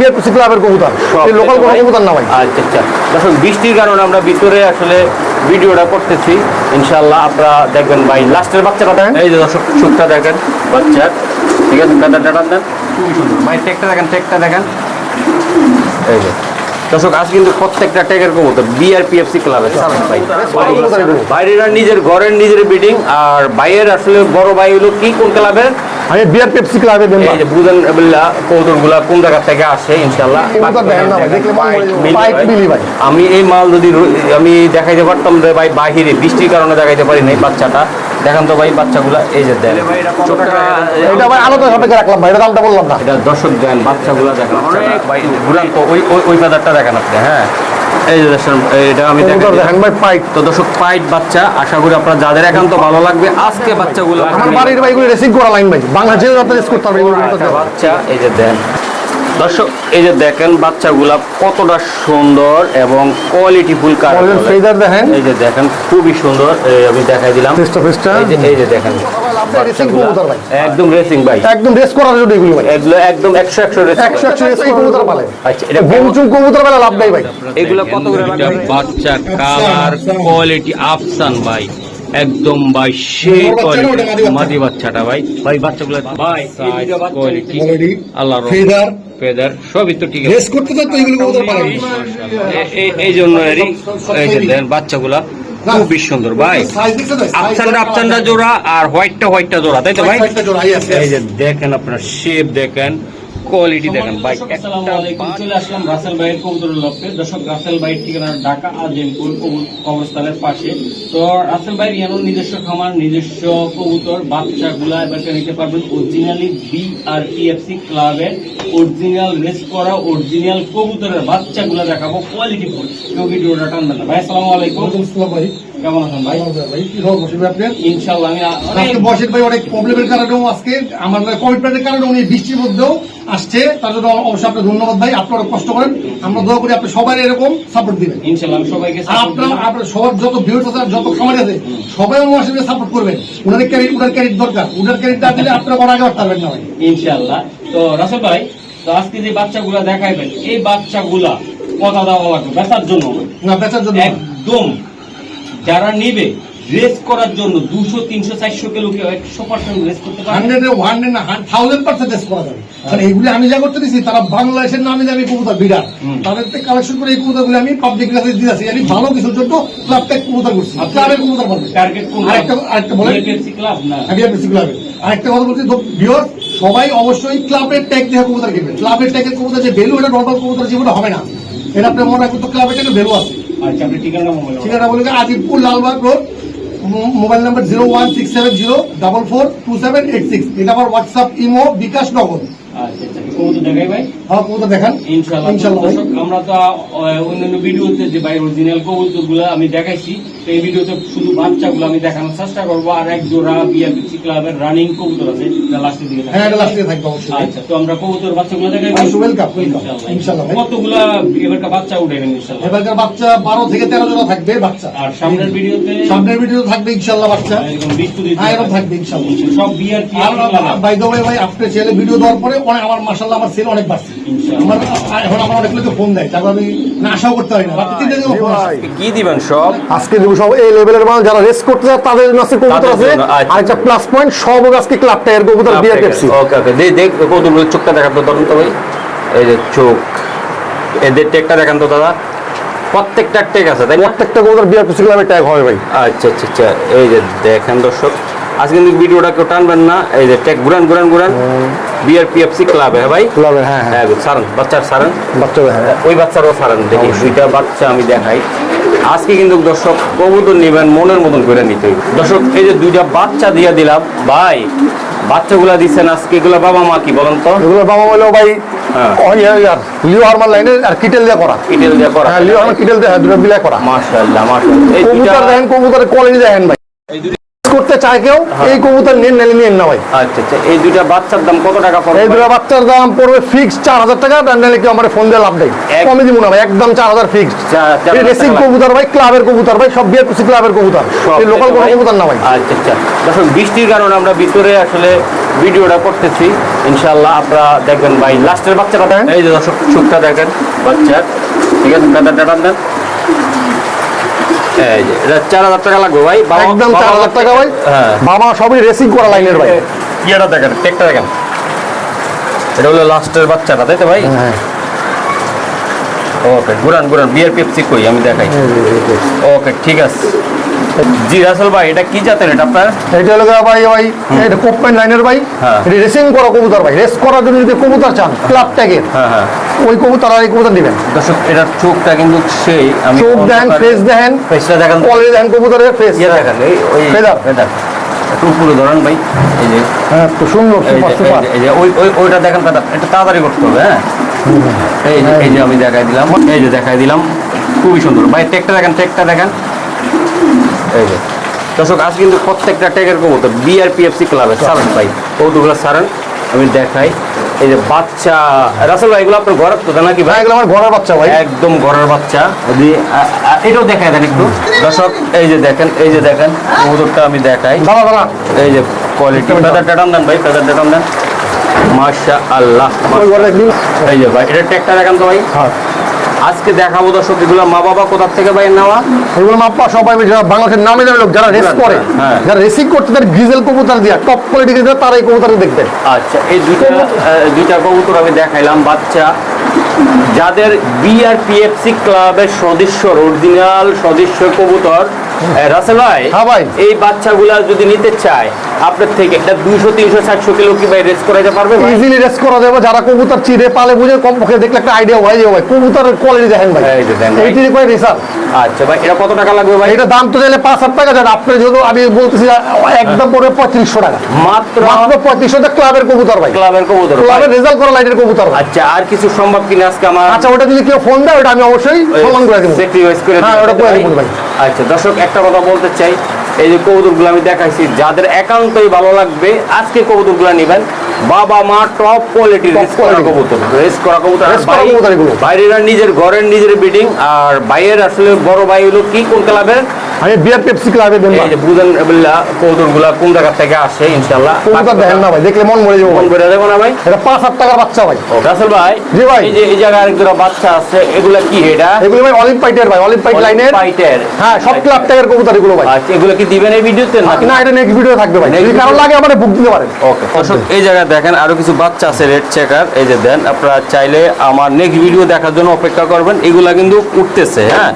BFC ক্লাবের কবুতর। Local কোনো? কবুতর না ভাই। আচ্ছা আচ্ছা। দর্শক বৃষ্টির কারণে আমরা ভিতরে আসলে ভিডিওটা করতেছি। ইনশাল্লাহ আপনারা দেখবেন ভাই লাস্টের বাচ্চা কথা এই যে দর্শক চুপটা দেখেন। বাচ্চা। ঠিক আছে টান দেন খুবই সুন্দর। ভাই টেকটা দেখেন টেকটা দেখেন। এই যে। দর্শক আজ কিন্তু প্রত্যেকটা ট্যাগের কবুতর বিআরপিএফসি ক্লাবের ভাই। বাইরেরা নিজের ঘরের নিজের বিডিং আর বাইরের আসলে বড় ভাই হলো কি কোন ক্লাবের আমি বিএফসি ক্লাবের মেম্বার এই যে বুঝেন কৌতুকগুলা কোন জায়গা থেকে আসে ভাই। আমি এই মাল যদি আমি দেখাইতে পারতাম যে ভাই বাহিরে বৃষ্টির কারণে দেখাইতে পারি নাই বাচ্চাটা। দেখান তো ভাই বাচ্চাগুলা এই যে দেন। এটা ভাই আলাদা সাপেক্ষে রাখলাম ভাই এটা দামটা বললাম না। এটা দর্শক দেন বাচ্চাগুলা দেখেন ভাই ঘুরান তো ওই ওই- ওই ফেদারটা দেখেন আপনি হ্যাঁ। এই যে দেখেন এটা আমি দেখেন ভাই পাইক তো দর্শক পাইট বাচ্চা আশা করি আপনার যাদের একান্ত ভালো লাগবে আজকে বাচ্চাগুলো আমার বাড়ির রেসিং করা লাইন ভাই। রেস করতে পারবে। বাচ্চা এই যে দেন। দর্শক এই যে দেখেন বাচ্চাগুলা কতটা সুন্দর এবং কোয়ালিটি ফুল Golden দেখেন। এই যে দেখেন খুবই সুন্দর আমি দেখাই দিলাম। এই যে দেখেন রেসিং বাচ্চাগুলা। কবুতর ভাই। একদম রেসিং ভাই। একদম রেস করার জন্য এগুলো ভাই। এগুলো একদম একশো একশো রেসিং একশো একশো রেস কবুতর পালে। আচ্ছা এটা গমচুম কবুতর। বেলা লাভ নাই ভাই। এগুলো কত করে বাচ্চা কালার কোয়ালিটি আফসান ভাই। একদম ভাই সেই মাদি বাচ্চাটা ভাই। ভাই বাচ্চাগুলো ভাই কোয়ালিটি আল্লাহ। ফেদার সবই তো ঠিক আছে। করতে তো এগুলো এই- জন্য এই যে দেন বাচ্চাগুলা খুবই সুন্দর ভাই। আফসানটা আফসানটা জোড়া আর হোয়াইটটা হোয়াইটটা জোড়া তাই তো ভাই? এই যে দেখেন আপনার শেপ দেখেন। কোয়ালিটি দেখেন ভাই আসসালামু আলাইকুম। চলে আসলাম রাসেল ভাইয়ের কবুতরের লক্ষ্যে। দর্শক রাসেল ভাইয়ের ঠিকানা ঢাকা আজিমপুর কবরস্থানের পাশে। তো রাসেল ভাইয়ের ইয়ানো নিজস্ব খামার নিজস্ব কবুতর বাচ্চাগুলা এবারকে নিতে পারবেন অরিজিনালি বি আর টিএফসি ক্লাবের অরিজিনাল রেস করা অরিজিনাল কবুতরের বাচ্চাগুলা দেখাবো কোয়ালিটি ফুল। কেউ ভিডিওটা টানবেন না। ভাই আসসালামু আলাইকুম। ভাই। কেমন আছেন ভাই? ভাই। কি খবর বসে আপনার ইনশাল্লাহ আমি আজকে বসের ভাই অনেক প্রবলেমের কারণেও আজকে আমার কমিটমেন্টের কারণে উনি বৃষ্টির মধ্যেও আসছে। তার জন্য অবশ্যই আপনার ধন্যবাদ ভাই। আপনারা কষ্ট করেন। আমরা দোয়া করি আপনি সবাই এরকম সাপোর্ট দিবেন। ইনশাল্লাহ আমি সবাইকে আর support আপনারা করব। আপনার সবার যত ভিউজ আছে যত খামার আছে সবাই আমার সাথে সাপোর্ট করবেন। উনার ক্যারিট উনার ক্যারিট দরকার। উনার ক্যারিট না দিলে আপনারা আগে পারবেন না ভাই। ইনশাআল্লাহ। তো রাসেল ভাই তো আজকে যে বাচ্চাগুলা দেখাইবেন এই বাচ্চাগুলা কথা দেওয়া লাগবে বেচার জন্য। না বেচার জন্য একদম। যারা নেবে রেস করার জন্য দুশো তিনশো চারশো কিলো কেউ একশো পার্সেন্ট রেস করতে হান্ড্রেড হান্ড্রেড থাউজেন্ড পার্সেন্ট করা যাবে। কারণ এইগুলি আমি যা করতে দিচ্ছি তারা বাংলাদেশের নামে যে আমি কবুতর বিরাট তাদের থেকে কালেকশন করে এই কবুতরগুলি আমি পাবলিক ক্লাসে দিয়ে আসি আমি ভালো কিছুর জন্য ক্লাব থেকে কবুতর করছি। ক্লাবের কবুতর পাবে টার্গেট আরেকটা ক্লাব না? আমি ক্লাবে আরেকটা কথা বলছি ভিওর সবাই অবশ্যই ক্লাবের ট্যাগ দেখে কবুতর কিনবেন। ক্লাবের ট্যাগের কবুতর যে ভ্যালু এটা নর্মাল কবুতর জীবনে হবে না। এটা আপনি মনে রাখবেন তো ক্লাবের ট্যাগের ভ্যালু আছে। আচ্ছা আপনি ঠিকানা মোবাইল ঠিকানা বলে Ajibpur Lalbagh road mobile number zero one six seven zero double four two seven eight six. এটা আমার হোয়াটসঅ্যাপ ইমো বিকাশ নগর। আচ্ছা আচ্ছা কবুতর জায়গায় ভাই? আমার কবুতর দেখান। ইনশাআল্লাহ ইনশাল্লাহ ভাই। আমরা তো অন্যান্য ভিডিওতে যে ভাই অরিজিনাল কবুতর আমি দেখাইছি তো এই ভিডিওতে শুধু বাচ্চাগুলো আমি দেখানোর চেষ্টা করব আর এক জোড়া বিআরপিসি ক্লাবের রানিং কবুতর আছে যা লাস্টের দিকে থাকে। হ্যাঁ লাস্টে থাকবে অবশ্যই। আচ্ছা তো আমরা কবুতর বাচ্চাগুলো দেখাই অবশ্যই welcome, welcome। ইনশাআল্লাহ। ভাই। এবারকার বাচ্চা উঠাবেন এবারকার বাচ্চা থেকে তেরো জন থাকবে বাচ্চা। আর সামনের ভিডিওতে? সামনের ভিডিও থাকবে ইনশাল্লাহ বাচ্চা। হ্যাঁ এরকম থাকবে সব বিআরপি আর বাই দ্য ওয়ে ভাই আপনি ছেলে ভিডিও দেওয়ার পরে অনেক আমার মাসাল্লাহ আমার সেল অনেক বাড়ছে। ইনশাআল্লাহ। আমার এখন আমার অনেক লোকে ফোন দেয় তারপর আমি না আশাও করতে পারি না। রাত্রি তিনটে দিনও ফোন আসে। কি দিবেন সব? আজকে দেবো সব এই লেভেলের মাল যারা রেস করতে চায় তাদের জন্য কবুতর আছে। আচ্ছা। আরেকটা প্লাস পয়েন্ট সব আজকে ক্লাব টায়ার কবুতর বিয়ার পেপসি ওকে ওকে দেখ দেখ কৌতুক চোখটা দেখান তো ধরুন তো ভাই। এই যে চোখ। এদের টেকটা দেখান তো দাদা। প্রত্যেকটা টেক আছে তাই প্রত্যেকটা কবুতর বিয়ার পেপসি ক্লাবে ট্যাগ হবে ভাই। আচ্ছা আচ্ছা আচ্ছা। এই যে দেখেন দর্শক। আজকে কিন্তু ভিডিওটা কেউ টানবেন না। এই যে টেক ঘুরান ঘুরান ঘুরান। বিআরপিএফসি ক্লাবে হ্যাঁ ভাই? ক্লাবে হ্যাঁ হ্যাঁ। হ্যাঁ সারান বাচ্চার সারান বাচ্চা হ্যাঁ। ওই বাচ্চারও সারান দেখি দুইটা বাচ্চা আমি দেখাই। আজকে কিন্তু দর্শক কবুতর নেবেন মনের মতন করে নিতে। দর্শক এই যে দুইটা বাচ্চা দিয়ে দিলাম ভাই বাচ্চাগুলা দিচ্ছেন আজকে এগুলা বাবা মা কি বলেন তো? এগুলো বাবা বলল ভাই হ্যাঁ। লিও হারমান লাইনের আর কিটেল দিয়ে করা। কিটেল দিয়ে করা। হ্যাঁ লিও হারমান কিটেল দিয়ে হ্যাঁ, দুটো মিলে করা। মাশাআল্লাহ মাশাআল্লাহ। এই দুইটা কবুতর দেখেন কবুতরের কোয়ালিটি দেখেন ভাই। করতে চায় কেউ এই কবুতর নিন নালে নিন না ভাই আচ্ছা আচ্ছা এই দুইটা বাচ্চার দাম কত টাকা পড়বে? এই দুটো বাচ্চার দাম পড়বে ফিক্স চার হাজার টাকা আর নাহলে কেউ আমার ফোন দিয়ে লাভ নেই। কমে দিব না ভাই একদম চার হাজার ফিক্স চার- চার রেসিং কবুতর ভাই ক্লাবের কবুতর ভাই সব বিএফসি ক্লাবের কবুতর। এই লোকাল কোনো? কবুতর না ভাই। আচ্ছা আচ্ছা। দর্শক বৃষ্টির কারণে আমরা ভিতরে আসলে ভিডিওটা করতেছি। ইনশাল্লাহ আপনারা দেখবেন ভাই লাস্টের বাচ্চাটা দেখেন। এই যে দর্শক চোখটা দেখেন বাচ্চার। ঠিক আছে দাদা টান দেন এই এটা চার হাজার টাকা লাগবে ভাই। একদম চার হাজার টাকা ভাই। হ্যাঁ। বাবা সবই রেসিং করা লাইনের ভাই। ইয়েটা দেখেন টেকটা দেখেন। এটা হলো লাস্টের বাচ্চাটা তাই তো ভাই? হ্যাঁ ওকে ঘুরান ঘুরান বিয়ার পেপসি কই আমি দেখাই। ওকে ঠিক আছে। জি রাসেল ভাই এটা কি জাতের এটা আপনার? এটা হলো ভাই ভাই এটা কোপমেন লাইনের ভাই। এটা রেসিং করা কবুতর ভাই। রেস করার জন্য যদি কবুতর চান ক্লাব ট্যাগের ওই কবুতর আর এই কবুতর দিবেন দর্শক এটার চোখটা কিন্তু সেই আমি চোখ দেন ফেস দেখেন। ফেসটা দেখেন। কোয়ালিটি দেখেন কবুতরের ফেস দেখেন ওই Feather। ফেদার একটু উপরে ধরেন ভাই এই যে। হ্যাঁ তো সুন্দর সুপার সুপার এই যে- ওই ওই ওইটা দেখেন ফেদার এটা তাড়াতাড়ি করতে হবে হ্যাঁ? এই যে এই যে আমি দেখাই দিলাম এই যে দেখাই দিলাম। খুবই সুন্দর। ভাই টেকটা দেখেন টেকটা দেখেন। এই যে। দর্শক আজ কিন্তু প্রত্যেকটা ট্যাগের কবুতর বিআরপিএফসি ক্লাবের সারেন ভাই কৌতুকগুলো সারেন আমি দেখাই। এই যে বাচ্চা রাসেল ভাই এগুলো আপনার ঘরের তো নাকি ভাই? ভাই এগুলো আমার ঘরের বাচ্চা ভাই। একদম ঘরের বাচ্চা। যদি এটাও দেখায় দেন একটু। দর্শক এই যে দেখেন এই যে দেখেন কবুতরটা আমি দেখাই। দাঁড়া দাঁড়া। এই যে কোয়ালিটি ফেদার টাটান দেন ভাই ফেদার টাটান দেন। মাশা আল্লাহ এই যে ভাই এটা ট্যাগটা দেখান তো ভাই? হ্যাঁ। আজকে দেখাবো দর্শক এগুলো মা বাবা কোথা থেকে ভাই নেওয়া এগুলো মাপ্পা সবাই মিলে যারা বাংলাদেশের নামে দামি লোক যারা রেস করে হ্যাঁ। যারা রেসিং করতে তার গ্রিজেল কবুতর দিয়া টপ কোয়ালিটি গ্রিজেল তারা এই কবুতর দেখবেন আচ্ছা এই দুইটা আহ, দুইটা কবুতর আমি দেখাইলাম বাচ্চা যাদের বিআরপিএফসি ক্লাবের সদস্য অরিজিনাল সদস্য কবুতর রাসেল ভাই হ্যাঁ ভাই। এই বাচ্চাগুলা যদি নিতে চায় আপনার থেকে। এটা দুইশো তিনশো চারশো কিলো কি ভাই রেস করাইতে পারবে ভাই? ইজিলি রেস করা যাবে। যারা কবুতর চিড়ে পালে বুঝে কম পক্ষে দেখলে একটা আইডিয়া হয়ে যাবে ভাই। কবুতরের কোয়ালিটি দেখেন ভাই। এই দেখেন এইটি করে রেসার আচ্ছা ভাই এটা কত টাকা লাগবে ভাই? এটা দাম তো চাইলে পাঁচ হাজার টাকা যান আপনি যেহেতু আমি বলতেছি একদম পড়বে পঁয়ত্রিশশো টাকা। মাত্র মাত্র পঁয়ত্রিশশো টাকা ক্লাবের কবুতর ভাই। ক্লাবের কবুতর ক্লাবের রেজাল্ট করা লাইটের কবুতর আচ্ছা আর কিছু সম্ভব কিনা আজকে আমার? আচ্ছা ওটা যদি কেউ ফোন দেয় ওটা আমি অবশ্যই সম্মান করে দেবো। করে হ্যাঁ, ওটা করে। ভাই। আচ্ছা দর্শক একটা কথা বলতে চাই। এই যে কবুতরগুলো আমি দেখাইছি যাদের একান্তই ভালো লাগবে আজকে কবুতরগুলো নেবেন বাবা মা টপ কোয়ালিটির রেস করা quality। কবুতর রেস করা কবুতর। বাইরেরা নিজের ঘরের নিজের বিডিং আর বাইরের আসলে বড় ভাই হলো কি কোন ক্লাবের আমি বিয়ার পেপসি ক্লাবের মেম্বার এই যে বুঝেন বললা কবুতরগুলা কোন জায়গা থেকে আসে ইনশাআল্লাহ? কবুতর দেখেন না ভাই দেখলে মন মরে যাব ভাই। করে দেবো না ভাই? এটা পাঁচ হাজার টাকার বাচ্চা ভাই। ও রাসেল ভাই জি ভাই। এই যে এই জায়গায় আরেক দুটো বাচ্চা আছে এগুলা কি এটা? এগুলো ভাই অলিভ পাইটের ভাই অলিভ পাইট লাইনের ফাইটার হ্যাঁ সব ক্লাব ট্যাগের কবুতর এগুলো ভাই। আচ্ছা এগুলো কি দিবেন এই ভিডিওতে না না এটা নেক্সট ভিডিও থাকবে ভাই। যদি কারও লাগে আমাদের বুক দিতে পারেন। ওকে এই জায়গায় দেখেন আরও কিছু বাচ্চা আছে রেড চেকার এই যে দেন আপনারা চাইলে আমার নেক্সট ভিডিও দেখার জন্য অপেক্ষা করবেন। এগুলা কিন্তু উঠতেছে হ্যাঁ?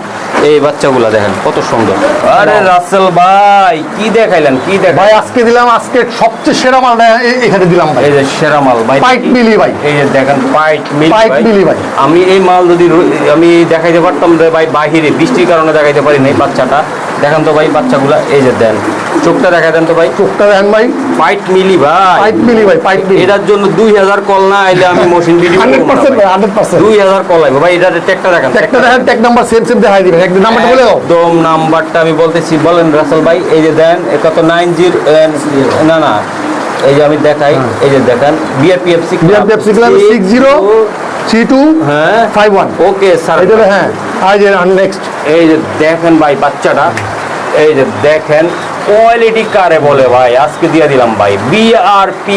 এই বাচ্চাগুলা দেখেন কত সুন্দর। আরে রাসেল ভাই কি দেখাইলেন কি দেখাই ভাই আজকে দিলাম আজকে সবচেয়ে সেরা মালটা এ- এখানে দিলাম ভাই। এই যে সেরা মাল ভাই মিলি ভাই। এই যে দেখেন মিল মিলি ভাই। আমি এই মাল যদি আমি দেখাইতে পারতাম রে ভাই বাহিরে বৃষ্টির কারণে দেখাইতে পারি নাই বাচ্চাটা। দেখেন তো ভাই বাচ্চাগুলা এই যে দেন চোখটা দেখা দেন তো ভাই। চোখটা দেখেন ভাই। পাইট মিলি ভাই। পাইট মিলি ভাই পাইট মিলি। এটার জন্য দুই হাজার কল না আইলে আমি মশিন ভিডিও ভাই। দুই হাজার কল আইবো ভাই এটার টেকটা দেখেন দেখেন ট্যাগ নাম্বার সেম সেম দেখাই দিবেন। একদিন নাম্বারটা বলে দাও। একদম নাম্বারটা আমি বলতেছি বলেন রাসেল ভাই এই যে দেন এটা তো নাইন জিরো না না এই যে আমি দেখাই এই যে দেখেন বিআরপিএফসি বিয়ার Pepsi club six zero three two হ্যাঁ। ফাইভ ওয়ান ওকে স্যার এটা হ্যাঁ আই যে নেক্সট এই যে দেখেন ভাই বাচ্চাটা এই যে দেখেন কোয়ালিটি কারে বলে ভাই? আজকে দিয়ে দিলাম ভাই। বিআরপি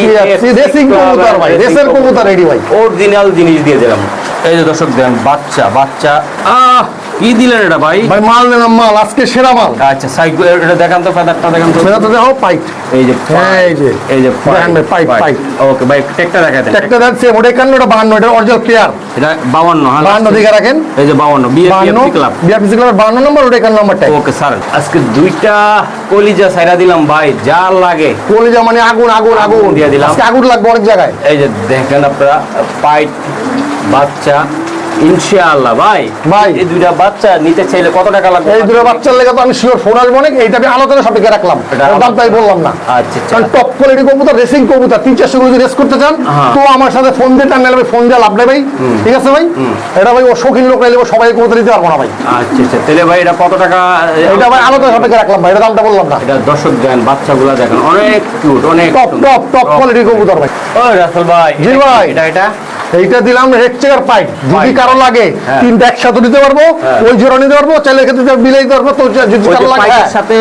রেসিং কবুতর ভাই রেসের কবুতর। রেডি ভাই। অরিজিনাল জিনিস দিয়ে দিলাম। এই যে দর্শক দেন বাচ্চা বাচ্চা আহ! কি দিলেন এটা ভাই? ভাই মাল নিলাম মাল আজকে সেরা মাল। আচ্ছা সাইকেল এটা দেখান তো ফেদারটা দেখান তো। তো দেখো পাইট। এই যে হ্যাঁ, এই যে। এই যে দেখেন ভাই, পাইপ, পাইপ। ওকে ভাই টেকটা দেখা দেন। একটা দেখছে ওটা একান্ন ওটা বাহান্ন এটা অরিজিনাল প্লেয়ার এটা 52 হ্যাঁ বাহান্ন দিকে রাখেন। এই যে 52 বাহান্ন বিএফসি ক্লাব পেপসি ক্লাবের বাহান্ন নম্বর ওটা একান্ন নম্বরটা ওকে স্যার আজকে দুইটা কলিজা সাইরা দিলাম ভাই যা লাগে। কলিজা মানে আগুন আগুন আগুন। দিয়ে দিলাম। আজকে আগুন লাগবে অনেক জায়গায়। এই যে দেখেন আপনারা পাইট বাচ্চা ইনশাআল্লাহ ভাই। ভাই। এই দুইটা বাচ্চা নিতে চাইলে কত টাকা লাগবে? এই দুটো বাচ্চার লেগে তো আমি শিওর ফোন আসব অনেক এইটা আমি আলোচনা সাপেক্ষে রাখলাম। দাম তাই বললাম না। আচ্ছা আচ্ছা। কারণ টপ কোয়ালিটি কবুতর রেসিং কবুতর তিন চারশো যদি রেস করতে চান হ্যাঁ। তো আমার সাথে ফোন দিয়ে টান নেবে ফোন দিয়ে লাভ নেই ভাই। ঠিক আছে ভাই? এটা ভাই ও শৌখিন লোক নেবে সবাই কবুতর দিতে পারব না ভাই। আচ্ছা আচ্ছা। তাহলে ভাই এটা কত টাকা এটা ভাই আলোচনা সাপেক্ষে রাখলাম ভাই এটা দামটা বললাম না। এটা দর্শক বাচ্চাগুলো দেখেন অনেক কিউট অনেক টপ টপ টপ কোয়ালিটি কবুতর ভাই। ও রাসেল ভাই জি ভাই। এটা এটা? এইটা দিলাম রেড পাইপ যদি পাইপ। কারও লাগে হ্যাঁ। তিনটা একসাথে নিতে পারব হ্যাঁ। ওই জোড়া নিতে পারব চাইলে ক্ষেত্রে বিলাই দিতে পারব তোর যদি কারও লাগে সাথে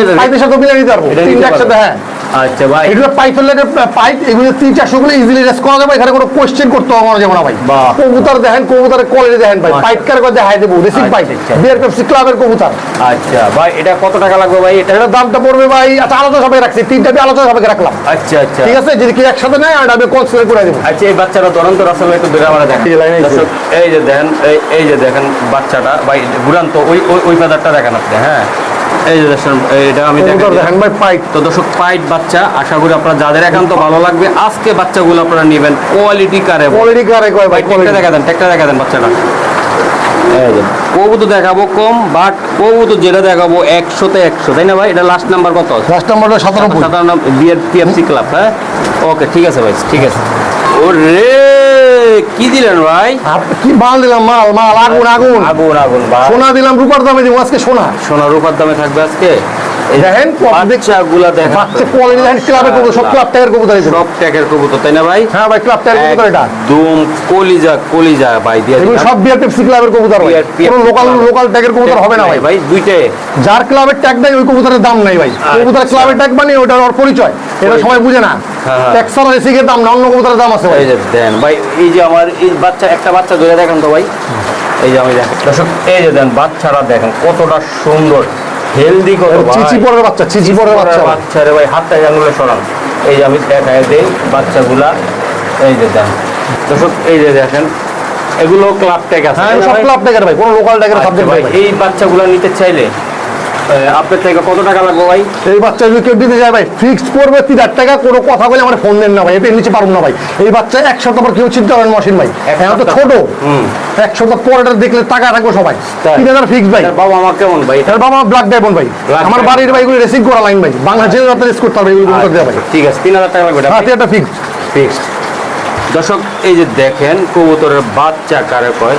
বিলাই নিতে দিতে পারব তিনটা একসাথে হ্যাঁ আচ্ছা ভাই। এগুলো লেটের পাইপ এগুলো তিন চারশো গুলো ইজিলি রেস করা যাবে। এখানে কোনো কোয়েশ্চেন করতে হবে যাবে না ভাই। কবুতর দেখেন কবুতরের কোয়ালিটি দেখেন ভাই। পাইপ কার করে দেখাই দেবো রেসিং পাইপ। বিয়ার পেপসি ক্লাবের কবুতর। আচ্ছা ভাই এটা কত টাকা লাগবে ভাই? এটা এটার দামটা পড়বে ভাই আচ্ছা আলাদা সবাই রাখছি। তিনটা দিয়ে আলাদা সবাইকে রাখলাম। আচ্ছা আচ্ছা। ঠিক আছে? যদি কি একসাথে নেয় আর আমি কনসিডার করে দেবো। আচ্ছা এই বাচ্চাটা দুরন্ত রাসেল একটু দূরে আমরা দেখেন এই যে দেখেন এই যে। দেখেন বাচ্চাটা। ভাই দুরান্ত ওই ওই- ওই ফেদারটা দেখেন আপনি হ্যাঁ? এই যে দেখেন এটা আমি দেখেন ভাই পাইপ তো দর্শক পাইট বাচ্চা আশা করি আপনারা যাদের একান্ত ভালো লাগবে আজকে বাচ্চাগুলো আপনারা নেবেন কোয়ালিটি কারে কোয়ালিটি কারে কয় ভাই টেকটা দেখা দেন টেকটা দেখা দেন বাচ্চাটা। এই যে কবু তো দেখাবো কম বাট কবু তো যেটা দেখাবো একশোতে একশো তাই না ভাই? এটা লাস্ট নাম্বার কত? লাস্ট নাম্বারটা সাতানব্বই। সাধারণ বিয়ের পিএফসি ক্লাব হ্যাঁ? ওকে ঠিক আছে ভাই ঠিক আছে। ওরে কি দিলেন ভাই? কি মাল দিলাম মাল মাল আগুন আগুন। আগুন আগুন সোনা দিলাম রূপার দামে দিব আজকে সোনা। সোনা রূপার দামে থাকবে আজকে? দেখেন, বাচ্চাগুলা দেখেন বাচ্চা কোয়ালিটি দেখেন ক্লাবের কবুতর সব ক্লাব ট্যাগের কবুতর এগুলো। সব ট্যাগের কবুতর তাই না ভাই? হ্যাঁ ভাই ক্লাব ট্যাগের কবুতর এটা। একদম কলিজা কলিজা ভাই দিয়ে এগুলো। সব বিয়ার পেপসি ক্লাবের কবুতর ভাই। কোনো লোকাল লোকাল ট্যাগের কবুতর হবে না ভাই। ভাই দুইটাই যার ক্লাবের ট্যাগ নাই ওই কবুতরের দাম নাই ভাই। কবুতরের ক্লাবের ট্যাগ মানে ওটার ওর পরিচয়। এটা সবাই বুঝে না। হ্যাঁ। ট্যাগ ছাড়া রেসিকের দাম না অন্য কবুতরের দাম আছে ভাই। এই যে দেন ভাই এই যে আমার এই বাচ্চা একটা বাচ্চা ধরে দেখেন তো ভাই। এই যে আমি দেখেন দর্শক এই যে দেন বাচ্চারা দেখেন কতটা সুন্দর। হেলদি কত চিচি বাচ্চা চিচি বাচ্চা। বাচ্চা রে ভাই হাতটা আঙুলে সরান। এই যে আমি দেখায় দেই বাচ্চাগুলা এই যে দেন। দর্শক এই যে দেখেন এগুলো ক্লাব ট্যাগ আছে। হ্যাঁ সব? ক্লাব ট্যাগের ভাই কোনো লোকাল ট্যাগের সাবজেক্ট ভাই, এই বাচ্চাগুলো নিতে চাইলে আপনার থেকে কত টাকা লাগবে ভাই? এই বাচ্চা যদি কেউ দিতে যায় ভাই ফিক্সড পড়বে তিন হাজার টাকা কোনো কথা বলে আমার ফোন দেন না ভাই এটা নিচে পারব না ভাই। এই বাচ্চা এক সপ্তাহ পর কেউ চিন্তা করেন মশিন ভাই। এখন তো ছোট। এক সপ্তাহ পর এটা দেখলে টাকা থাকব সবাই। তিন হাজার ফিক্স ভাই। বাবা মা কেমন ভাই? এর বাবা ব্লাড ডায়মন্ড ভাই। আমার বাড়ির ভাই এগুলো রেসিভ করা লাইন ভাই। বাংলাদেশের রাতে রেস করতে হবে এগুলো ভাই। ঠিক আছে তিন হাজার টাকা লাগবে এটা হ্যাঁ ভাই? এটা ফিক্স ফিক্সড দর্শক এই যে দেখেন কবুতরের বাচ্চা কারে কয়?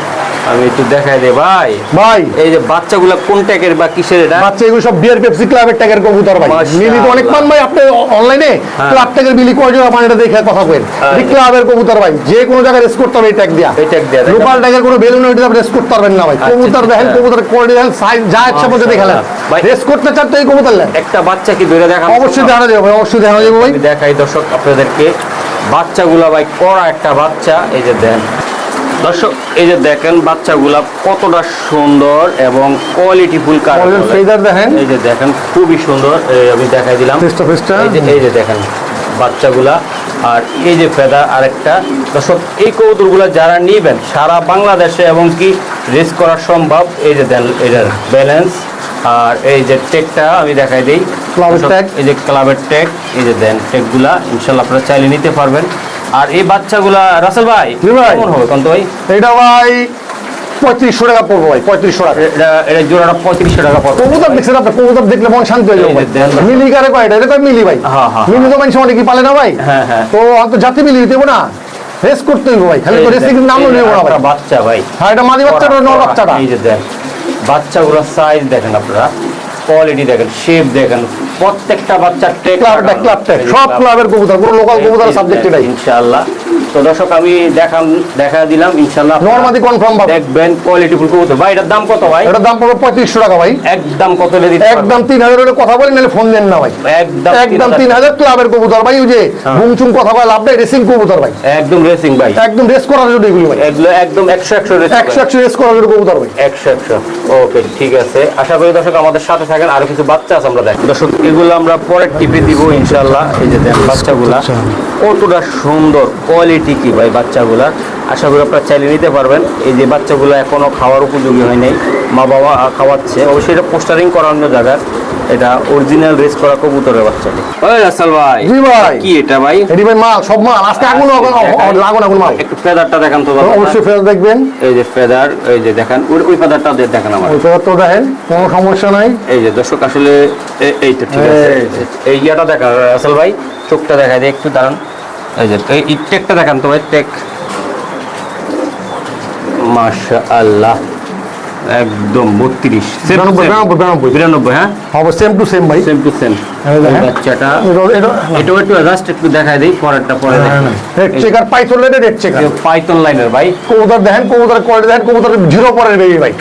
আমি একটু দেখাই দে ভাই। ভাই। এই যে বাচ্চাগুলো কোন ট্যাগের বা কিসের এটা? বাচ্চা এগুলো সব বিয়ার পেপসি ক্লাবের ট্যাগের কবুতর ভাই। মিলি তো অনেক পান ভাই আপনি অনলাইনে হ্যাঁ। ক্লাব ট্যাগের মিলি কয় জোড়া পান এটা দেখে কথা কইন আচ্ছা। ক্লাবের কবুতর ভাই যে কোনো জায়গায় রেস করতে হবে এই ট্যাগ দিয়া। এই tag দিয়া, লোকাল ট্যাগের কোনো বেলুন ওইটা রেস করতে পারবেন না ভাই। আচ্ছা, কবুতর আচ্ছা। দেখেন কবুতর কোয়ালিটি দেখেন সাইজ যা ইচ্ছা মতো দেখে খেলেন। ভাই- রেস করতে চান তো এই কবুতর নেন। একটা বাচ্চা কি ধরে দেখা অবশ্যই দেখানো যাবে ভাই অবশ্যই দেখানো যাবে ভাই। দেখাই দর্শক আপনাদেরকে। বাচ্চাগুলা ভাই কড়া একটা বাচ্চা এই যে দেন। দর্শক এই যে দেখেন বাচ্চাগুলা কতটা সুন্দর এবং কোয়ালিটি ফুল ফেদার দেখেন। এই যে দেখেন খুবই সুন্দর আমি দেখাই দিলাম। এই যে দেখেন বাচ্চাগুলা। আর এই যে ফেদা আরেকটা। দর্শক এই কৌতুকগুলো যারা নিবেন সারা বাংলাদেশে এবং কি রেস করা সম্ভব এই যে দেন এটার ব্যালেন্স আর এই যে টেকটা আমি দেখাই দিই। ক্লাবের দর্শক, এই যে ক্লাবের টেক এই যে দেন টেকগুলা ইনশাল্লাহ আপনারা চাইলে নিতে পারবেন। আর এই বাচ্চাগুলা রাসেল ভাই। কেমন হবে কন্ত ভাই? এটা ভাই পঁয়ত্রিশশো টাকা পড়ব ভাই পঁয়ত্রিশশো টাকা। এটা এটা জোড়াটা পঁয়ত্রিশশো টাকা পড়বে। কবুতর দেখছেন আপনি? কবুতর দেখলে মন শান্তি হয়ে যাবে। মিলি কারে কয় এটা? এটা মিলি ভাই। হ্যাঁ, হ্যাঁ, মিলি তো মানুষ অনেক কি পালে না ভাই? হ্যাঁ, হ্যাঁ। তো অত জাতি মিলি দিতে না। রেস করতে হইব ভাই। খালি তো রেসিং দেন, নাম নেব না ভাই। বাচ্চা ভাই। হ্যাঁ এটা মাদি বাচ্চাটা নর বাচ্চাটা? এই যে দেন। বাচ্চাগুলোর সাইজ দেখেন আপনারা। কোয়ালিটি দেখেন শেপ দেখেন। প্রত্যেকটা ট্যাগ সব ক্লাবের কবুতর কোনো লোকাল কবুতর সাবজেক্ট এটাই ইনশাআল্লাহ। তো দর্শক আমি দেখাম দেখা দিলাম ইনশাআল্লাহ নর্মাদি কনফার্ম ভাবে দেখবেন কোয়ালিটি ফুল কবুতর। ভাই এটার দাম কত ভাই? এটার দাম পড়বে টাকা ভাই। একদম কত দিতে একদম কথা বলি ফোন দেন না ভাই। একদম একদম তিন হাজার ক্লাবের কবুতর ভাই ওই যে হ্যাঁ। বুমচুম কথা বলে লাভ নাই রেসিং কবুতর ভাই। একদম রেসিং ভাই। একদম রেস করার জন্য এগুলো ভাই। একদম একশো একশো ভাই। একশো রেস করার জন্য কবুতর ভাই। একশো একশো। ওকে ঠিক আছে। আশা করি দর্শক আমাদের সাথে থাকেন। আরও কিছু বাচ্চা আছে আমরা দেখ। দর্শক এগুলো আমরা পরের টিপে দিব ইনশাল্লাহ এই যে দেন বাচ্চাগুলা কতটা সুন্দর কোয়ালিটি কি ভাই বাচ্চাগুলা আশা করি আপনারা চাইলে নিতে পারবেন। এই যে বাচ্চাগুলো এখনও খাওয়ার উপযোগী হয় নাই মা বাবা খাওয়াচ্ছে। অবশ্যই এটা পোস্টারিং করা অন্য জায়গার এটা অরিজিনাল রেস করা কবুতরের বাচ্চাটি ওই রাসাল ভাই জি ভাই। কি এটা ভাই? এটি ভাই মাল সব মাল। আজকে আগুন লাগুন আগুন মাল। একটু ফেদারটা দেখান তো দাদা। অবশ্যই ফেরত দেখবেন। এই যে ফেদার এই যে দেখেন ওই- ওই ফেদারটা দেখেন আমার। ওই তো দেখেন কোনো সমস্যা নাই। এই যে দর্শক আসলে এই তো ঠিক আছে। এই ইয়াটা দেখা আসল ভাই চোখটা দেখা যায় একটু দাঁড়ান। এই যে এই এই টেকটা দেখান তো ভাই টেক। মাশা আল্লাহ একদম বত্রিশ। বিরানব্বই হ্যাঁ? হবে সেম টু সেম ভাই। সেম টু সেম বাচ্চাটা। এটা- এটা এটাও একটু জাস্ট একটু দেখায় দিই পরেরটা পরে রেড চেকার পাইথন লাইনের রেড চেকার পাইথন লাইনের ভাই। কবুতর দেখেন কবুতর কোয়ালিটি দেখেন কবুতর জিরো পরের বেবি ভাই।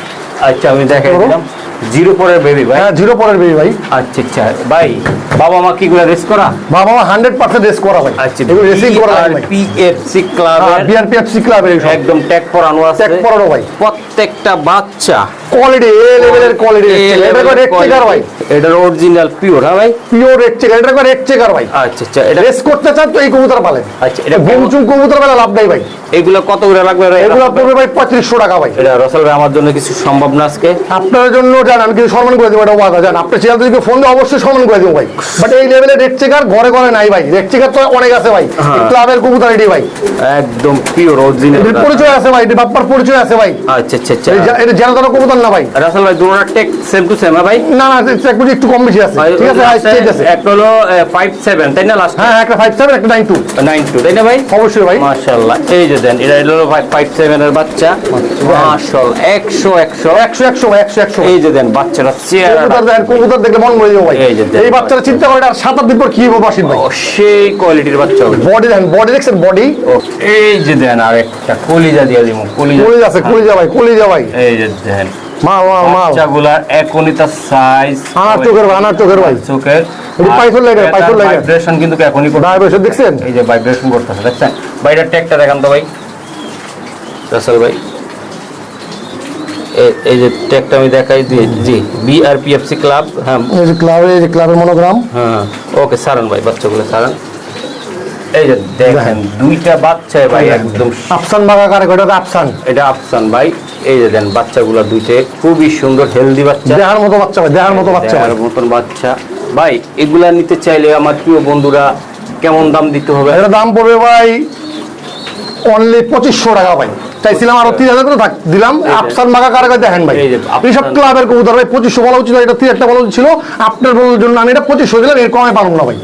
আচ্ছা আমি দেখাই দিলাম। জিরো পরের বেবি ভাই। হ্যাঁ জিরো পরের বেবি ভাই। আচ্ছা আচ্ছা। ভাই বাবা মা কি গুলা রেস করা? বাবা মা হান্ড্রেড পার্সেন্ট রেস করা ভাই। আচ্ছা এগুলো রেসিং করা ভাই। হ্যাঁ, পিএফসি ক্লাবের বিআরপিএফসি ক্লাবের একদম ট্যাগ পরানো আছে। ট্যাগ পরানো ভাই। প্রত্যেকটা বাচ্চা। কোয়ালিটি এ লেভেলের কোয়ালিটি এটা level রেড চেকার ভাই। এটার অরিজিনাল পিওর হ্যাঁ ভাই? পিওর রেড চেকার এটা করে রেড চেকার ভাই। আচ্ছা আচ্ছা এটা রেস করতে চান তো এই কবুতর পালেন। আচ্ছা এটা গুমচুম কবুতর পেলে লাভ নাই ভাই। এগুলো কত করে লাগবে এগুলো পড়বে ভাই পঁয়ত্রিশশো টাকা ভাই। এটা রসল ভাই আমার জন্য কিছু সম্ভব না আজকে। আপনার জন্য জান আমি কিছু সম্মান করে দেবো এটা ওয়াদা জান। আপনার চেয়ার থেকে ফোন দিয়ে অবশ্যই সম্মান করে দেবো ভাই। বাট এই লেভেলের রেড চেকার ঘরে ঘরে নাই ভাই। রেড চেকার তো অনেক আছে ভাই। হ্যাঁ। ক্লাবের কবুতর এটি ভাই। একদম পিওর অরিজিনাল পরিচয় আছে ভাই এটি বাপ্পার পরিচয় আছে ভাই। আচ্ছা আচ্ছা আচ্ছা। এটা জানা তারা কবুতর না ভাই। রাসেল ভাই দুটোটা টেক সেম টু সেম ভাই? না না একটু একটু কম বেশি আছে। ঠিক আছে হাই স্টেজ আছে। একটা হলো ফাইভ সেভেন তাই না লাস্ট হ্যাঁ একটা ফাইভ সেভেন একটা নাইন টু নাইন টু তাই না ভাই? অবশ্যই ভাই। মাশাল্লাহ এই যে দেন। এটা হলো ফাইভ সেভেন এর বাচ্চা। একশো একশো একশো একশো একশো একশো। এই যে দেন বাচ্চাটা চেয়ার কবুতর কবুতর দেখলে মন মরে যাব ভাই। এই যে এই বাচ্চারা চিন্তা করে আর সাত আট দিন পর কি হব বাসির ভাই? সেই কোয়ালিটির বাচ্চা হবে। বডি দেখেন বডি দেখছেন বডি এই যে দেন আর একটা কলিজা দিয়ে দিব কলিজা। কলিজা আছে কলিজা ভাই কলিজা ভাই। এই যে দেন। মাল মাল মাল। বাচ্চাগুলার এখনই সাইজ আনার চোখের আনার চোখের ভাই। চোখের। এই লাগে, পাইথন লাগে। ভাইব্রেশন কিন্তু এখনই করতে ভাইব্রেশন দেখছেন? এই যে ভাইব্রেশন করতেছে দেখছেন? বাইরের ট্যাগটা দেখান তো ভাই। রাসেল ভাই এই যে ট্যাগটা আমি দেখাই দিই জি বিআরপিএফসি ক্লাব হ্যাঁ। এই যে ক্লাবে এই যে ক্লাবের মনোগ্রাম হ্যাঁ ওকে সারান ভাই বাচ্চাগুলো সারান এই যে দেখেন দুইটা বাচ্চা ভাই একদম আফসান বাগা কারে কয়টা আফসান? এটা আফসান ভাই এই যে দেন বাচ্চাগুলো দুইটা খুবই সুন্দর হেলদি বাচ্চা। দেহার মতো বাচ্চা ভাই দেহার মতো বাচ্চা ভাই। দেখার মতন বাচ্চা। ভাই এগুলা নিতে চাইলে আমার প্রিয় বন্ধুরা কেমন দাম দিতে হবে? এটা দাম পড়বে ভাই অনলি পঁচিশশো টাকা ভাই। চাইছিলাম আরও তিন হাজার করে দিলাম। আফসান কারে কয় দেখেন ভাই? এইসব ক্লাবের কবুতর ভাই পঁচিশশো বলা উচিত এটা তিন একটা বলা ছিল। আপনার বলার জন্য আমি এটা পঁচিশশো দিলাম এর কমে পারব না ভাই।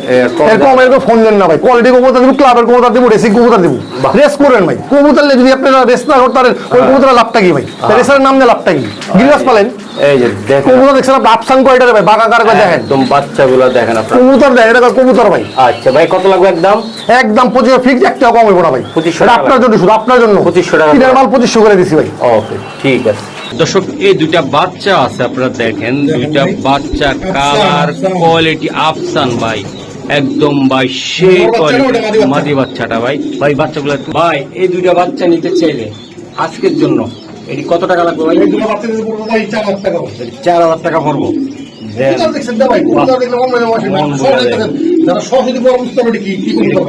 এর কমে এরকম ফোন দেন না ভাই। কোয়ালিটি কবুতর দেবো ক্লাবের কবুতর দেবো রেসিং কবুতর দেবো। রেস করেন ভাই। কবুতর নিয়ে যদি আপনারা রেস না করতে পারেন ওই কবুতরের লাভটা কি ভাই? রেসের নাম দিয়ে লাভটা কি? গিলাস পালেন। এই যে দেখেন কবুতর দেখছেন আপনি আফসান কয়টা ভাই? বাগা কারে দেখেন? একদম বাচ্চাগুলো দেখেন আপনার। কবুতর দেয় এটা কবুতর ভাই? আচ্ছা ভাই কত লাগবে একদম? একদম পঁচিশ ফিক্স একটা কম হইব না ভাই। 2500 টাকা। আপনার জন্য শুধু আপনার জন্য। 2500 টাকা। তিনের মাল পঁচিশশো করে দিছি ভাই। ওকে ঠিক আছে। দর্শক এই দুইটা বাচ্চা আছে আপনারা দেখেন। দুইটা বাচ্চা কালার কোয়ালিটি আফসান ভাই। একদম ভাই সেই কোয়ালিটি। মাদি বাচ্চাটা ভাই। ভাই বাচ্চাগুলো ভাই এই দুইটা বাচ্চা নিতে চাইলে আজকের জন্য এটি কত টাকা লাগবে ভাই? চার হাজার টাকা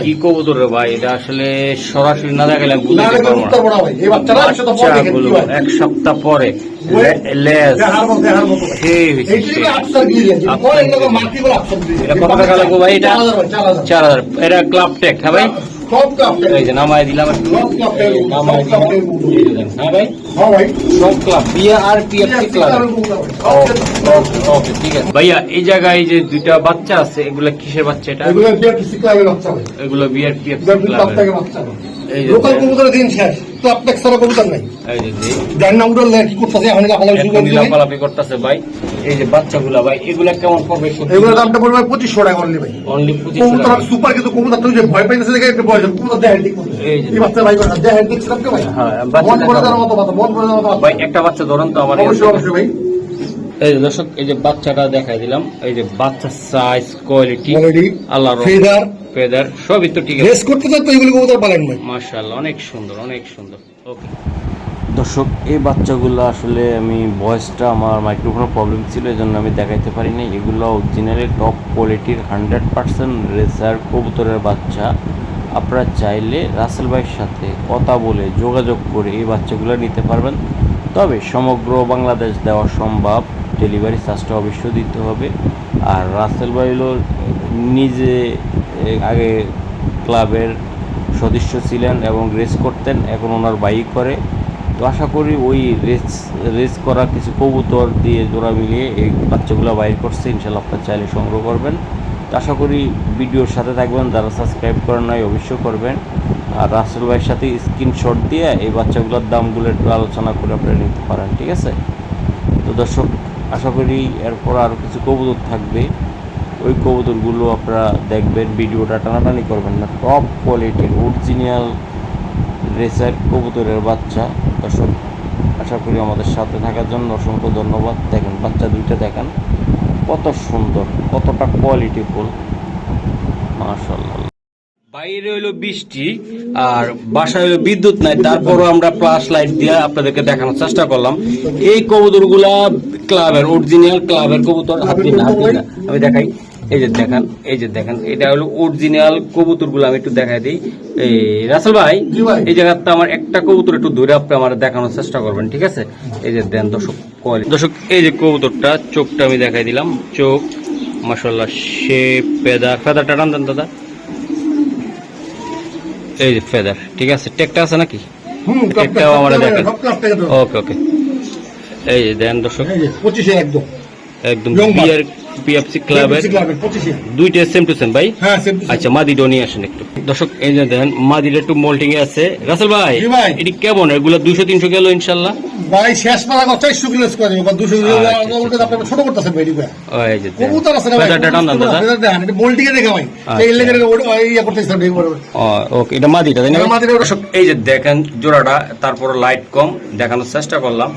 কি কবুতর রে ভাই? এটা আসলে সরাসরি না দেখালে বুঝতে পারব না। এক সপ্তাহ পরে। এটা কত টাকা লাগবে ভাই? এটা। চার হাজার এটা ক্লাব টেক হ্যাঁ ভাই? সব এই যে নামাই দিলাম একটু। সব তো আপনার। নামাই সব তো দিলাম। আপনার। এই যে দেন, হ্যাঁ ভাই? হ্যাঁ ভাই। সব ক্লাব বিয়ে পিএফসি ক্লাব ওকে ঠিক আছে। ভাইয়া এই জায়গায় যে দুইটা বাচ্চা আছে এগুলা কিসের বাচ্চা এটা? এগুলো ক্লাবের বাচ্চা এগুলো BR PFC BRTC club club থেকে বাচ্চা লোকাল দেন, কবুতরের দিন শেষ। ক্লাব ট্যাক্স ছাড়া কবুতর নাই। যার নাম উঠলে কি করতেছে এখন লাফালাফি করতেছে ভাই। এই যে বাচ্চাগুলা ভাই এগুলা কেমন পড়বে এগুলোর দামটা পড়বে পঁচিশশো টাকা অনলি ভাই। অনলি কবুতর সুপার কিন্তু কবুতর যে ভয় পাইতেছে দেখে একটু ভয় কবুতর দেয় ঠিক এই বাচ্চা ভাই দেয় দেখছি আপনি ভাই। হ্যাঁ, মন করে দেওয়ার মতো কথা মন করে দেওয়ার মতো ভাই একটা বাচ্চা ধরেন তো আমার অবশ্যই অবশ্যই ভাই। এই যে দর্শক এই যে বাচ্চাটা দেখাই দিলাম। এই যে বাচ্চা সাইজ কোয়ালিটি আল্লাহ feather, ফেদার সবই তো ঠিক আছে। রেস করতে তো এগুলো কবুতর পালেন ভাই মাশাআল্লাহ অনেক সুন্দর অনেক সুন্দর। ওকে দর্শক এই বাচ্চাগুলো আসলে আমি ভয়েসটা আমার মাইক্রোফোনের প্রবলেম ছিল এই জন্য আমি দেখাইতে পারিনি। এগুলো অরিজিনালি টপ কোয়ালিটির হান্ড্রেড পার্সেন্ট রেসার কবুতরের বাচ্চা। আপনারা চাইলে রাসেল ভাইয়ের সাথে কথা বলে যোগাযোগ করে এই বাচ্চাগুলো নিতে পারবেন। তবে সমগ্র বাংলাদেশ দেওয়া সম্ভব ডেলিভারি চার্জটা অবশ্যই দিতে হবে। আর রাসেল ভাই হলো নিজে আগে ক্লাবের সদস্য ছিলেন এবং রেস করতেন, এখন ওনার বাইক করে। তো আশা করি ওই রেস রেস করা কিছু কবুতর দিয়ে জোড়া মিলিয়ে এই বাচ্চাগুলো বাইর করছে। ইনশাল্লাহ আপনার চাইলে সংগ্রহ করবেন। তো আশা করি ভিডিওর সাথে থাকবেন। যারা সাবস্ক্রাইব করেন নাই, অবশ্যই করবেন। আর রাসেল ভাইয়ের সাথে স্ক্রিনশট দিয়ে এই বাচ্চাগুলোর দামগুলো একটু আলোচনা করে আপনারা নিতে পারেন, ঠিক আছে? তো দর্শক, আশা করি এরপর আরও কিছু কবুতর থাকবে। ওই কবুতরগুলো আপনারা দেখবেন, ভিডিওটা টানাটানি করবেন না। টপ কোয়ালিটির অরিজিনাল রেসার কবুতরের বাচ্চা। দর্শক, আশা করি আমাদের সাথে থাকার জন্য অসংখ্য ধন্যবাদ। দেখেন, বাচ্চা দুইটা দেখেন। কত সুন্দর, কতটা কোয়ালিটিফুল মাশাল্লাহ বাইরে হইল বৃষ্টি, আর বাসায় হইল বিদ্যুৎ নাই। তারপরও আমরা ফ্লাশ লাইট দিয়ে আপনাদেরকে দেখানোর চেষ্টা করলাম। এই কবুতরগুলা ক্লাবের অরিজিনাল ক্লাবের কবুতর হাত হাত না। আমি দেখাই। এই যে দেখেন এই যে দেখেন এটা হলো অরিজিনাল কবুতরগুলো আমি একটু দেখাই দিই। এই রাসেল ভাই এই জায়গাতে আমার একটা কবুতর একটু ধরে আপনি আমার দেখানোর চেষ্টা করবেন ঠিক আছে? এই যে দেন দর্শক কোয়ালিটি দর্শক এই যে কবুতরটা চোখটা আমি দেখাই দিলাম। চোখ মাসাল্লাহ শেপ ফেদার ফেদারটা টান দেন দাদা। এই যে ফেদার ঠিক আছে? টেকটা আছে নাকি? এটাও আমার দেখেন। ওকে ওকে এই যে দেন দর্শক। পঁচিশে একদম। একদম বিয়ার পিএফসি ক্লাবের দুইটা সেম টু সেম ভাই? হ্যাঁ আচ্ছা মাদিটাও নিয়ে আসেন একটু। দর্শক এই যে মাদিটা একটু মোল্টিং এ আছে। রাসেল ভাই এটি কেমন? এগুলো তিনশো গেল ইনশাল্লাহ? ভাই শেষ কথা চারশো কিলো স্কোয়ার দুশো কিলো আচ্ছা, বলতে আপনার ছোট করতেছেন ভাই। কবুতর আছে না দেখেন দেখে আচ্ছা। ওকে এটা মাদিটা তাই না মাদিটা, এই যে দেখেন জোড়াটা তারপর লাইট কম দেখানোর চেষ্টা করলাম।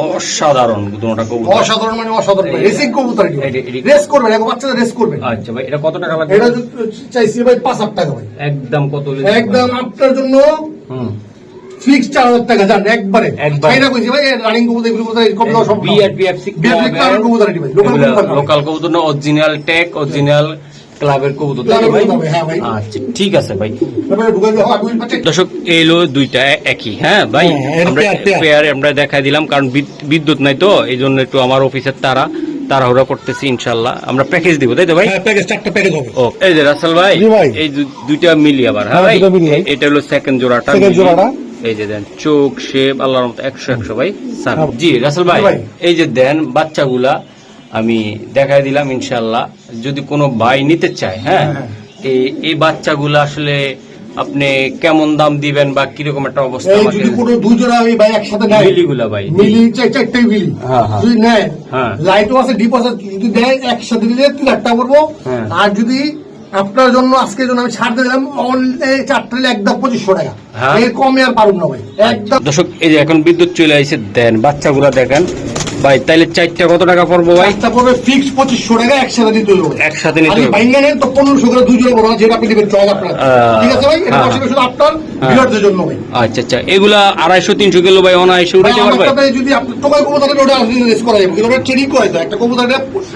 অসাধারণ দুটোটা কবুতর। অসাধারণ মানে অসাধারণ। রেসিং কবুতর রেস বাচ্চাদের রেস করবেন আচ্ছা ভাই এটা কত টাকা লাগবে? এটা চাইছি ভাই টাকা ভাই। একদম কত একদম আপনার জন্য হুম। ফিক্স চার হাজার টাকা যান একবারে। একবার। তাই না কইছি ভাই রানিং কবুতর এগুলো কম না। বিআরপিএফসি কবুতর এটি ভাই। লোকাল কবুতর লোকাল কবুতর না অরিজিনাল টেক অরিজিনাল ক্লাবের কবুতর হ্যাঁ। আচ্ছা ঠিক আছে ভাই হয়, দর্শক এলো দুইটা একই হ্যাঁ ভাই হ্যাঁ, আমরা পেয়ার। পেয়ার আমরা দেখাই দিলাম কারণ বিদ্যুৎ নাই তো এই জন্য একটু আমার অফিসের তারা তাড়াহুড়া করতেছি ইনশাল্লাহ আমরা প্যাকেজ দিব তাই তো ভাই হ্যাঁ, প্যাকেজ, চারটা প্যাকেজ হবে। ও এই যে রাসেল ভাই এই দুইটা মিলি আবার হ্যাঁ হ্যাঁ, ভাই। এটা হলো সেকেন্ড জোড়াটা। এই যে দেন চোখ শেপ আল্লাহর মতো একশো একশো ভাই স্যার হ্যাঁ। জি রাসেল ভাই ভাই। এই যে দেন বাচ্চাগুলা আমি দেখাই দিলাম ইনশাল্লাহ যদি কোনো ভাই নিতে চায় হ্যাঁ হ্যাঁ, এই এই বাচ্চাগুলো আসলে আপনি কেমন দাম দিবেন বা কীরকম একটা অবস্থা যদি কোনো দুই জোড়া আমি ভাই একসাথে নেয় মিলিগুলা ভাই মিলি চার- চারটাই মিলি হ্যাঁ, হ্যাঁ। যদি নেয় হ্যাঁ। লাইটও আছে ডিপ আছে যদি দেয় একসাথে দিলে তিন টাকা পড়ব হ্যাঁ। আর যদি আপনার জন্য আজকের জন্য আমি ছাড় দিলাম চারটা একদম পঁচিশশো টাকা হ্যাঁ। এর কমে আর পারুন না ভাই একদম দর্শক এই যে এখন বিদ্যুৎ চলে আসছে দেন বাচ্চাগুলা দেখেন ভাই তাইলে চারটা কত টাকা পড়ব ভাই চারটা পড়বে ফিক্স পঁচিশশো টাকা একসাথে দিতে হবে একসাথে নিতে হবে। ভাইঙ্গা নেন তো পনেরোশো করে দুই জোড়া বড় যেটা আপনি দেবেন চল আপনার ঠিক আছে ভাই এটা হ্যাঁ। শুধু আপনার হ্যাঁ। জন্য ভাই আচ্ছা আচ্ছা এগুলা আড়াইশো তিনশো কিলো ভাই অনায়াসে আমার পারবে যদি আপনি টোকাই ওটা রেস করা যাবে কিন্তু ওটা ট্রেনিং করা যায় একটা কবুতর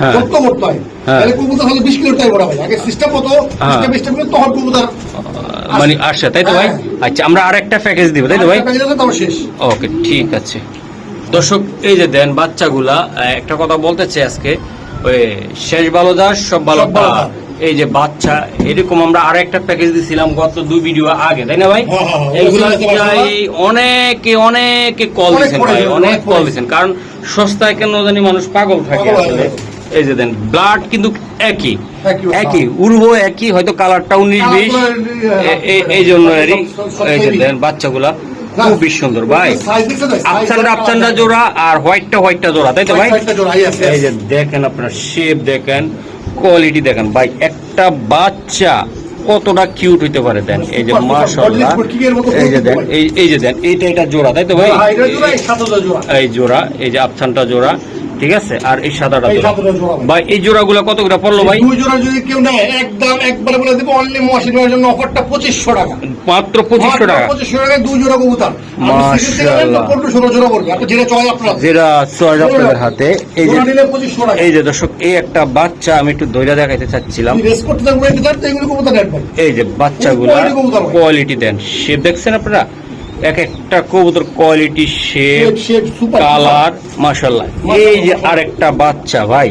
হ্যাঁ। করতে হয় হ্যাঁ। তাহলে কবুতর হলে বিশ কিলো টাই বড় ভাই আগে সিস্টেম হ্যাঁ। সিস্টেম সিস্টেম তখন কবুতর মানে আসছে তাই তো ভাই হ্যাঁ। আচ্ছা আমরা আর একটা প্যাকেজ দিব তাই তো ভাই ওকে ঠিক আছে দর্শক এই যে দেন বাচ্চাগুলা একটা কথা বলতে চাই আজকে ওই শেষ ভালো দাস সব ভালো। এই যে বাচ্চা এরকম আমরা আর একটা প্যাকেজ দিছিলাম গত দুই ভিডিও আগে তাই না ভাই? হ্যাঁ, হ্যাঁ, হ্যাঁ। চাই অনেকে অনেকে কল দিচ্ছেন ভাই অনেক কল দিচ্ছেন কারণ সস্তায় কেন জানি মানুষ পাগল থাকে আসলে। এই যে দেন ব্লাড কিন্তু একই। একই, উর্ব একই হয়তো কালারটা উনিশ বিশ এ- এ- এই জন্য এই যে দেন বাচ্চাগুলা। খুবই সুন্দর ভাই। আফসানটা আফসানটা জোড়া আর হোয়াইটটা হোয়াইটটা জোড়া তাই তো ভাই। এই যে দেখেন আপনার শেপ দেখেন কোয়ালিটি দেখেন। ভাই একটা বাচ্চা কতটা কিউট হইতে পারে দেন। এই যে মাশাআল্লাহ। এই যে দেন এই এই যে দেন এইটা এটা জোড়া তাই তো ভাই? হ্যাঁ। এই জোড়া। এই যে আফসানটা জোড়া। ঠিক আছে? আর এই সাদাটা ভাই। এই জোড়াগুলো কত করে পড়ল ভাই? দুই জোড়া যদি কেউ নেয় একদম একবারে বলে দেবো অনলি মশিন জন্য অফারটা পঁচিশশো টাকা। মাত্র পঁচিশশো টাকা। পঁচিশশো টাকায় দুই জোড়া কবুতর। হাতে এই যে এই যে দর্শক এই একটা বাচ্চা আমি একটু দেখাইতে চাচ্ছিলাম। এই যে বাচ্চাগুলা কোয়ালিটি দেন। শেপ দেখছেন আপনারা? এক একটা কবুতর কোয়ালিটি শেপ কালার মাশাল্লাহ এই যে আরেকটা বাচ্চা ভাই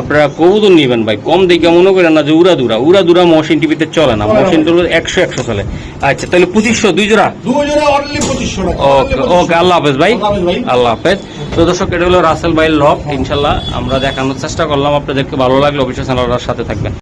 আপনারা কবুতর নিবেন ভাই কম দেখে মনে করেন না যে উড়া দুরা। উড়া দুরা মশিন টিভিতে চলে না। মশিন টিভি একশো একশো চলে। আচ্ছা তাহলে পঁচিশশো দুই জোড়া? ওকে ওকে আল্লাহ হাফেজ ভাই। আল্লাহ হাফেজ তো দর্শক এটা হলো রাসেল ভাই লক। ইনশাল্লাহ আমরা দেখানোর চেষ্টা করলাম। আপনাদেরকে ভালো লাগলে অবশ্যই চ্যানেলটার সাথে থাকবেন।